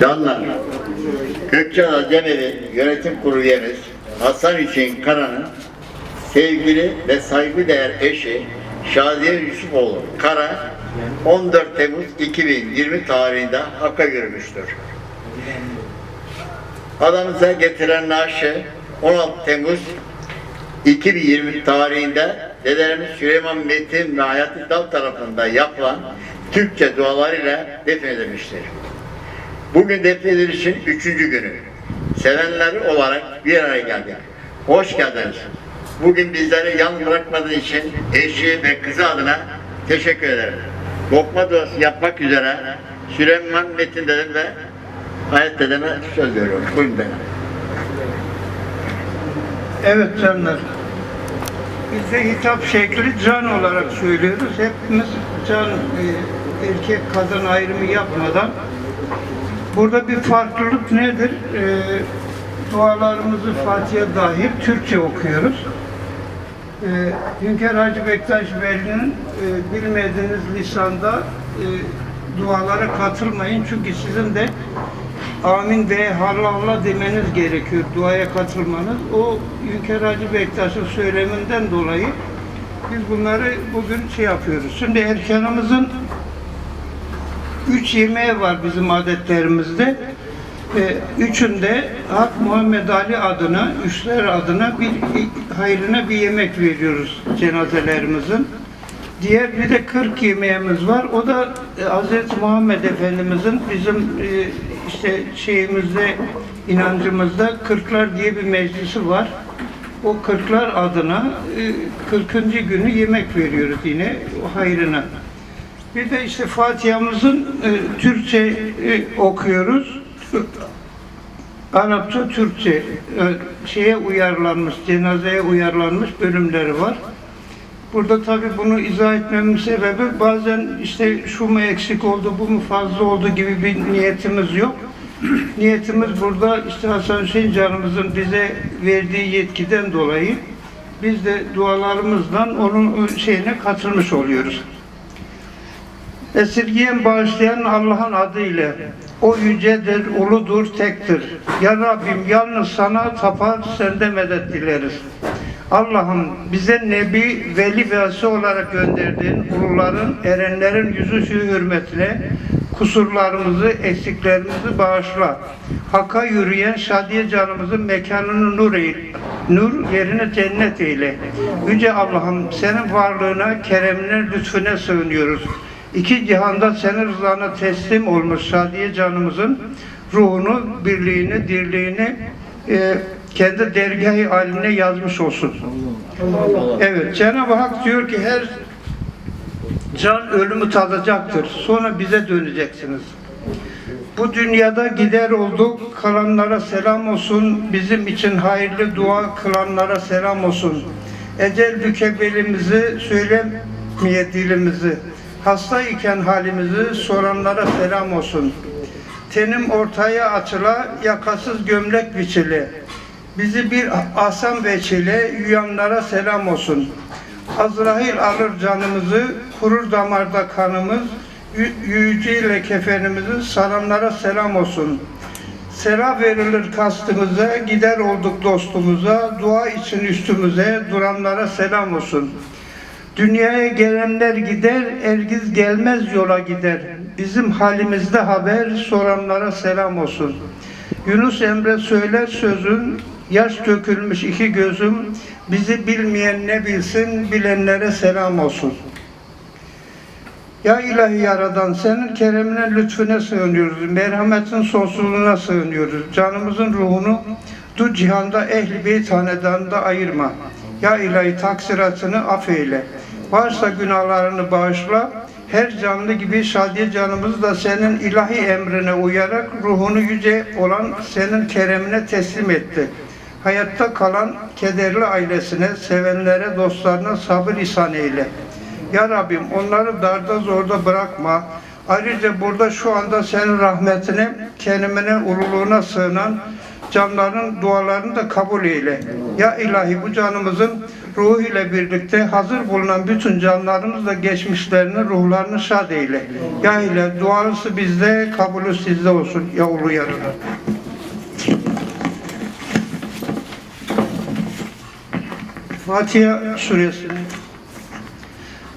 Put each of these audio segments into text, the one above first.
Canlar, Gökçeada Cemevi Yönetim Kurulu üyemiz Hasan Hüseyin Kara'nın sevgili ve saygıdeğer eşi Şadiye Yusufoğlu Kara 14 Temmuz 2020 tarihinde Hakk'a yürümüştür. Adamıza getirilen naaşı 16 Temmuz 2020 tarihinde dedelerimiz Süleyman Metin ve Hayati Dal tarafından yapılan Türkçe dualarıyla defnedilmiştir. Bugün defnedilişin üçüncü günü. Sevenleri olarak bir araya geldik. Hoş geldiniz. Bugün bizleri yalnız bırakmadığı için eşi ve kızı adına teşekkür ederim. Lokma duası yapmak üzere Süleyman Metin dedem ve Hayat dedeme söz veriyorum. Buyurun benim. Evet canlar. Biz de hitap şekli can olarak söylüyoruz. Hepimiz can, e, erkek kadın ayrımı yapmadan. Burada bir farklılık nedir? E, dualarımızı Fatiha dahil Türkçe okuyoruz. E, Hünkar Hacı Bektaş Veli'nin e, bilmediğiniz lisanda e, dualara katılmayın. Çünkü sizin de amin ve hallallah demeniz gerekiyor duaya katılmanız. O Hünkar Hacı Bektaş'ın söyleminden dolayı biz bunları bugün şey yapıyoruz. Şimdi erkanımızın üç yemeği var bizim adetlerimizde. Ee, üçünde Hak Muhammed Ali adına, üçler adına bir hayrına bir yemek veriyoruz cenazelerimizin. Diğer bir de 40 yemeğimiz var. O da e, Hz. Muhammed Efendimizin bizim e, işte şeyimizde, inancımızda kırklar diye bir meclisi var. O kırklar adına e, 40. günü yemek veriyoruz yine o hayrına. Bir de işte Fatiha'mızın e, Türkçe e, okuyoruz. Arapça, Türkçe e, şeye uyarlanmış, cenazeye uyarlanmış bölümleri var. Burada tabii bunu izah etmemin sebebi bazen işte şu mu eksik oldu, bu mu fazla oldu gibi bir niyetimiz yok. Niyetimiz burada işte Hasan Hüseyin canımızın bize verdiği yetkiden dolayı biz de dualarımızla onun şeyine katılmış oluyoruz. Esirgiyen bağışlayan Allah'ın adıyla. O yücedir, uludur, tektir. Ya Rabbim yalnız sana tapar, sende medet dileriz. Allah'ım bize Nebi, Veli ve olarak gönderdiğin uluların, erenlerin yüzü hürmetine kusurlarımızı, eksiklerimizi bağışla. Hakka yürüyen şadiye canımızın mekanını nur eyle. Nur yerine cennet eyle. Yüce Allah'ım senin varlığına, keremine, lütfüne sığınıyoruz. İki cihanda senin rızana teslim olmuş şadiye canımızın ruhunu, birliğini, dirliğini e, kendi dergahı haline yazmış olsun. Evet, Cenab-ı Hak diyor ki her can ölümü tadacaktır. Sonra bize döneceksiniz. Bu dünyada gider olduk, kalanlara selam olsun. Bizim için hayırlı dua kılanlara selam olsun. Ecel bükebilimizi, söylemeye dilimizi. Hasta iken halimizi soranlara selam olsun. Tenim ortaya açıla, yakasız gömlek biçili. Bizi bir asam veçile, yuyanlara selam olsun. Azrail alır canımızı, kurur damarda kanımız, yüceyle kefenimizi saranlara selam olsun. Sera verilir kastımıza, gider olduk dostumuza, dua için üstümüze, duranlara selam olsun. Dünyaya gelenler gider, ergiz gelmez yola gider. Bizim halimizde haber, soranlara selam olsun. Yunus Emre söyler sözün, yaş dökülmüş iki gözüm, bizi bilmeyen ne bilsin, bilenlere selam olsun. Ya ilahi yaradan senin keremine lütfüne sığınıyoruz. Merhametin sonsuzluğuna sığınıyoruz. Canımızın ruhunu du cihanda ehli beyt hanedanında ayırma. Ya ilahi taksiratını affeyle. Varsa günahlarını bağışla. Her canlı gibi şadiye canımızı da senin ilahi emrine uyarak ruhunu yüce olan senin keremine teslim etti. Hayatta kalan kederli ailesine, sevenlere, dostlarına sabır ihsan eyle. Ya Rabbim onları darda zorda bırakma. Ayrıca burada şu anda senin rahmetine, kelimine, ululuğuna sığınan canların dualarını da kabul eyle. Ya ilahi bu canımızın ruhu ile birlikte hazır bulunan bütün canlarımız da geçmişlerini, ruhlarını şad eyle. Ya ile duası bizde, kabulü sizde olsun ya ulu yarına. Fatiha suresinin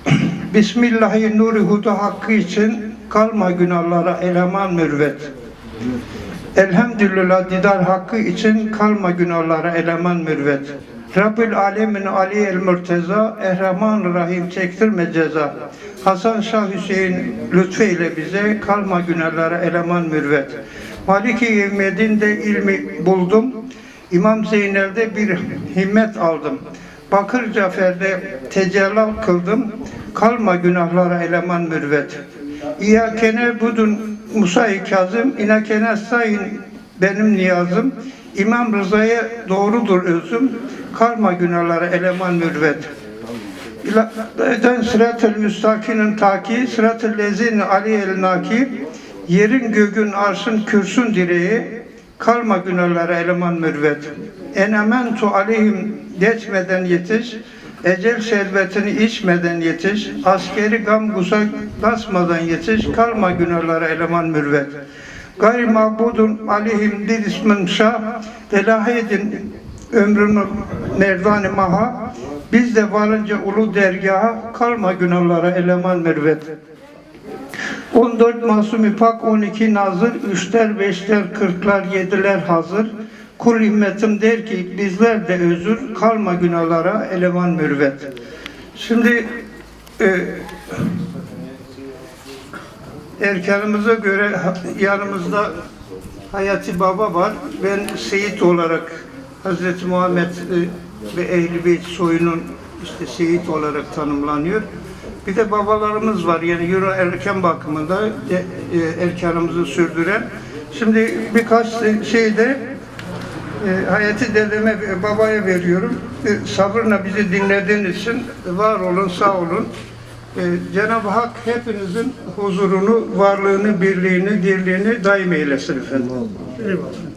Bismillahi nuri hudu hakkı için kalma günahlara eleman mürvet. Elhamdülillah didar hakkı için kalma günahlara eleman mürvet. Rabbül alemin Ali el mürteza Errahman Rahim çektirme ceza. Hasan Şah Hüseyin lütfeyle bize kalma günahlara eleman mürvet. Maliki Yevmedin'de ilmi buldum. İmam Zeynel'de bir himmet aldım. Bakır Cafer'de tecellal kıldım. Kalma günahlara eleman mürvet. İyâkene budun Musa-i Kazım, inakene sayın benim niyazım. İmam Rıza'ya doğrudur özüm. Kalma günahlara eleman mürvet. İladen sırat-ı müstakinin taki, sırat-ı lezin ali el naki, yerin göğün arşın kürsün direği, kalma günahlara eleman mürvet. Enementu aleyhim geçmeden yetiş, ecel şerbetini içmeden yetiş, askeri gam gusa basmadan yetiş, kalma günahlara eleman mürvet. Gayri mabudun aleyhim dil ismin şah, telahi edin ömrünü merdan maha, biz de varınca ulu dergaha, kalma günahlara eleman mürvet. 14 masumi pak, 12 nazır, 3'ler, 5'ler, 40'lar, 7'ler hazır. Kul himmetim der ki bizler de özür, kalma günahlara eleman mürvet. Şimdi e, erkanımıza göre yanımızda Hayati Baba var. Ben Seyit olarak Hazreti Muhammed e, ve Ehl-i Beyt soyunun işte Seyit olarak tanımlanıyor. Bir de babalarımız var yani Euro erken bakımında de, e, erkanımızı sürdüren. Şimdi birkaç şeyde e, Hayati dedeme ve babaya veriyorum. E, sabırla bizi dinlediğiniz için var olun, sağ olun. E, Cenab-ı Hak hepinizin huzurunu, varlığını, birliğini, dirliğini daim eylesin efendim. Eyvallah.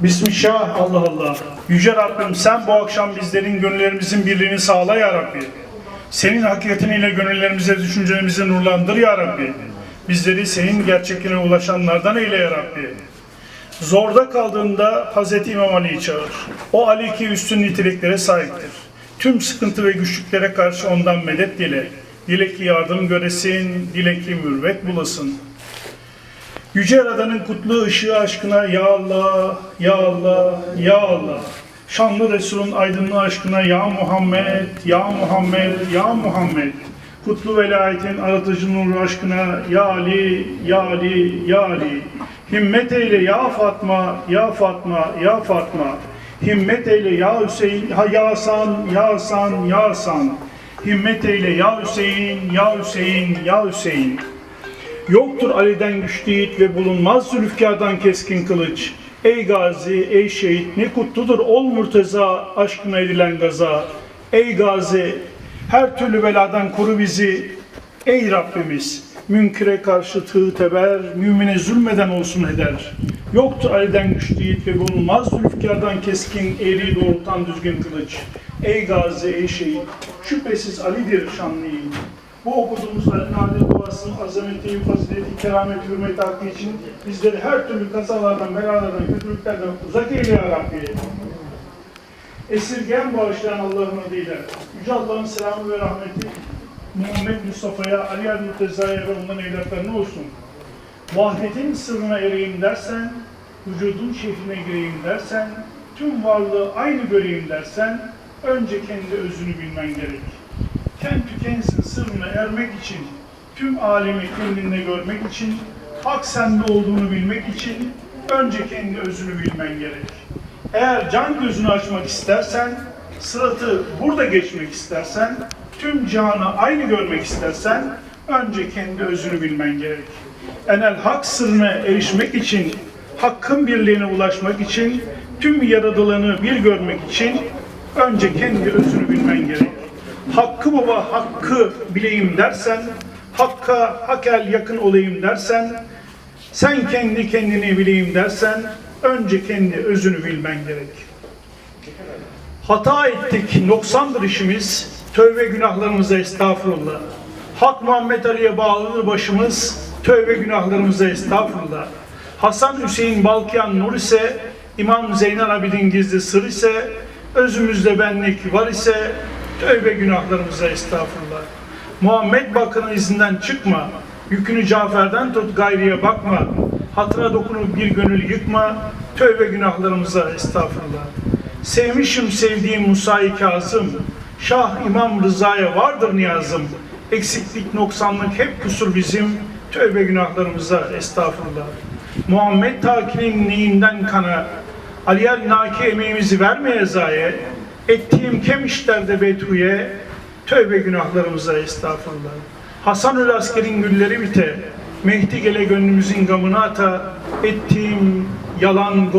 Bismillah Allah Allah. Yüce Rabbim sen bu akşam bizlerin gönüllerimizin birliğini sağla ya Rabbi. Senin hakikatin ile gönüllerimize düşüncelerimizi nurlandır ya Rabbi. Bizleri senin gerçekliğine ulaşanlardan eyle ya Rabbi. Zorda kaldığında Hz. İmam Ali'yi çağır. O Ali ki üstün niteliklere sahiptir. Tüm sıkıntı ve güçlüklere karşı ondan medet dile. Dile ki yardım göresin, dile ki mürvet bulasın. Yüce Yaradan'ın kutlu ışığı aşkına ya Allah, ya Allah, ya Allah. Şanlı Resul'ün aydınlığı aşkına ya Muhammed, ya Muhammed, ya Muhammed. Kutlu velayetin aratıcı nuru aşkına ya Ali, ya Ali, ya Ali. Himmet eyle ya Fatma, ya Fatma, ya Fatma. Himmet eyle ya Hüseyin, ha ya Hasan, ya Hasan, ya Hasan. Himmet eyle ya Hüseyin, ya Hüseyin, ya Hüseyin. Yoktur Ali'den güçlü yiğit ve bulunmaz Zülfikar'dan keskin kılıç. Ey gazi, ey şehit, ne kutludur ol murteza, aşkına edilen gaza. Ey gazi, her türlü beladan koru bizi. Ey Rabbimiz, münkire karşı tığ teber, mümine zulmeden olsun heder. Yoktur Ali'den güçlü yiğit ve bulunmaz Zülfikar'dan keskin, eğri doğrultan düzgün kılıç. Ey gazi, ey şehit, şüphesiz Ali'dir şanlı yiğit. Bu okuduğumuz Ali Nadir duasının azameti, fazileti, keramet, hürmet hakkı için bizleri her türlü kazalardan, belalardan, kötülüklerden uzak eyle ya Rabbi. Esirgeyen bağışlayan Allah'ın adıyla. Yüce Allah'ın selamı ve rahmeti Muhammed Mustafa'ya, Ali Ali Murteza'ya ve onların evlatlarına olsun. Vahdetin sırrına ereyim dersen, vücudun şehrine gireyim dersen, tüm varlığı aynı göreyim dersen, önce kendi özünü bilmen gerek. Kent tükensin sırrına ermek için, tüm alemi kendinde görmek için, hak sende olduğunu bilmek için, önce kendi özünü bilmen gerek. Eğer can gözünü açmak istersen, sıratı burada geçmek istersen, tüm canı aynı görmek istersen, önce kendi özünü bilmen gerek. Enel hak sırrına erişmek için, hakkın birliğine ulaşmak için, tüm yaradılanı bir görmek için, önce kendi özünü bilmen gerek. Hakkı baba hakkı bileyim dersen, hakka hakel yakın olayım dersen, sen kendi kendini bileyim dersen, önce kendi özünü bilmen gerek. Hata ettik, noksandır işimiz, tövbe günahlarımıza estağfurullah. Hak Muhammed Ali'ye bağlıdır başımız, tövbe günahlarımıza estağfurullah. Hasan Hüseyin Balkıyan Nur ise, İmam Zeynel Abidin gizli sır ise, özümüzde benlik var ise, tövbe günahlarımıza estağfurullah. Muhammed Bakır'ın izinden çıkma, yükünü Cafer'den tut gayriye bakma, hatıra dokunup bir gönül yıkma, tövbe günahlarımıza estağfurullah. Sevmişim sevdiğim Musa-i Kazım, Şah İmam Rıza'ya vardır niyazım, eksiklik noksanlık hep kusur bizim, tövbe günahlarımıza estağfurullah. Muhammed takinin neyinden kana, Aliyel naki emeğimizi vermeye zaye, ettiğim kem işlerde bethuye, tövbe günahlarımıza estağfurullah. Hasanül askerin gülleri bite, Mehdi gele gönlümüzün gamını ata, ettiğim yalan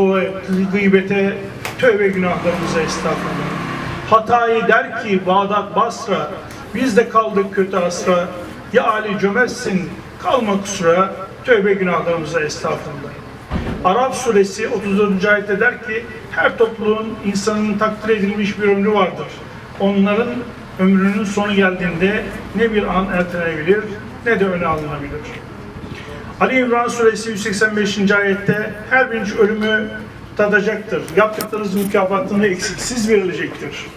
gıybete, tövbe günahlarımıza estağfurullah. Hatayı der ki Bağdat Basra, biz de kaldık kötü asra, ya Ali cömertsin kalma kusura, tövbe günahlarımıza estağfurullah. Araf suresi 34. ayette der ki her topluluğun insanın takdir edilmiş bir ömrü vardır. Onların ömrünün sonu geldiğinde ne bir an ertelenebilir ne de öne alınabilir. Ali İmran suresi 185. ayette her biriniz ölümü tadacaktır. Yaptıklarınız mükafatını eksiksiz verilecektir.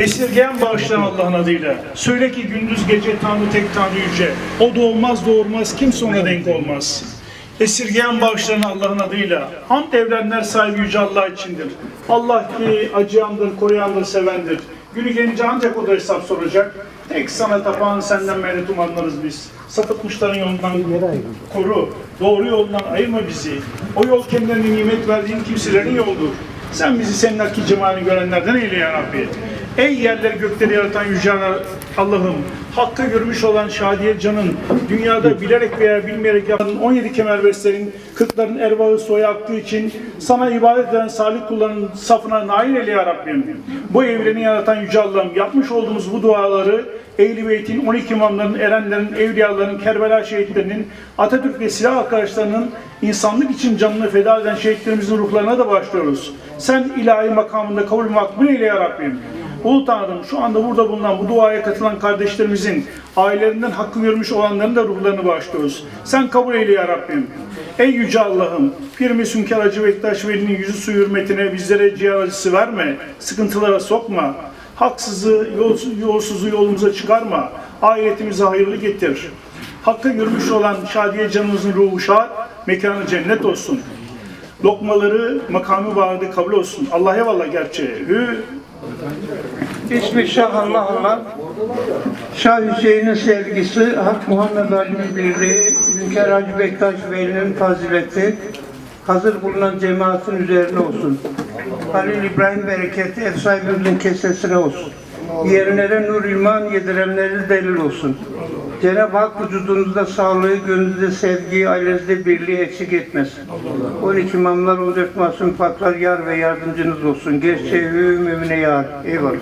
Esirgeyen bağışlayan Allah'ın adıyla. Söyle ki gündüz gece Tanrı tek Tanrı yüce. O doğmaz doğurmaz kimse ona denk olmaz. Esirgeyen bağışlayan Allah'ın adıyla. Hamd evrenler sahibi yüce Allah içindir. Allah ki acıyandır, koruyandır, sevendir. Günü gelince ancak o da hesap soracak. Tek sana tapan senden medet umanlarız biz. Sapıtmışların yolundan koru. Doğru yoldan ayırma bizi. O yol kendilerine nimet verdiğin kimselerin yoldur. Sen bizi senin hakkı cemalini görenlerden eyle ya Rabbi. Ey yerleri gökleri yaratan yüce Allah'ım, hakkı görmüş olan Şadiye Can'ın, dünyada bilerek veya bilmeyerek yaptığın 17 kemerbestlerin, kırkların ervahı soyu aktığı için sana ibadet eden salih kulların safına nail eyle ya Rabbim. Bu evreni yaratan yüce Allah'ım, yapmış olduğumuz bu duaları Ehl-i Beyt'in, 12 imamların, erenlerin, evliyaların, Kerbela şehitlerinin, Atatürk ve silah arkadaşlarının insanlık için canını feda eden şehitlerimizin ruhlarına da başlıyoruz. Sen ilahi makamında kabul makbul eyle ya Rabbim. Ulu Tanrım şu anda burada bulunan bu duaya katılan kardeşlerimizin ailelerinden hakkı görmüş olanların da ruhlarını bağışlıyoruz. Sen kabul eyle ya Rabbim. Ey Yüce Allah'ım, Pirmi Sünker Hacı Bektaş Veli'nin yüzü su hürmetine bizlere ciğer acısı verme, sıkıntılara sokma, haksızı, yolsuz, yolsuzu yolumuza çıkarma, ahiretimize hayırlı getir. Hakkı görmüş olan Şadiye canımızın ruhu şad, mekanı cennet olsun. Lokmaları makamı vardı kabul olsun. Allah eyvallah gerçeği. Hü İsmi Şah Allah Allah. Şah Hüseyin'in sevgisi, Hak Muhammed Ali'nin birliği, Hünkar Hacı Bektaş Veli'nin fazileti, hazır bulunan cemaatin üzerine olsun. Halil İbrahim bereketi ev sahibimizin kesesine olsun. Yerlere nur iman yedirenleri delil olsun. Cenab-ı Hak vücudunuzda sağlığı, gönlünüzde sevgiyi, ailenizde birliği eksik etmesin. 12 imamlar, 14 masum faklar yar ve yardımcınız olsun. Gerçeği mümine yar. Eyvallah.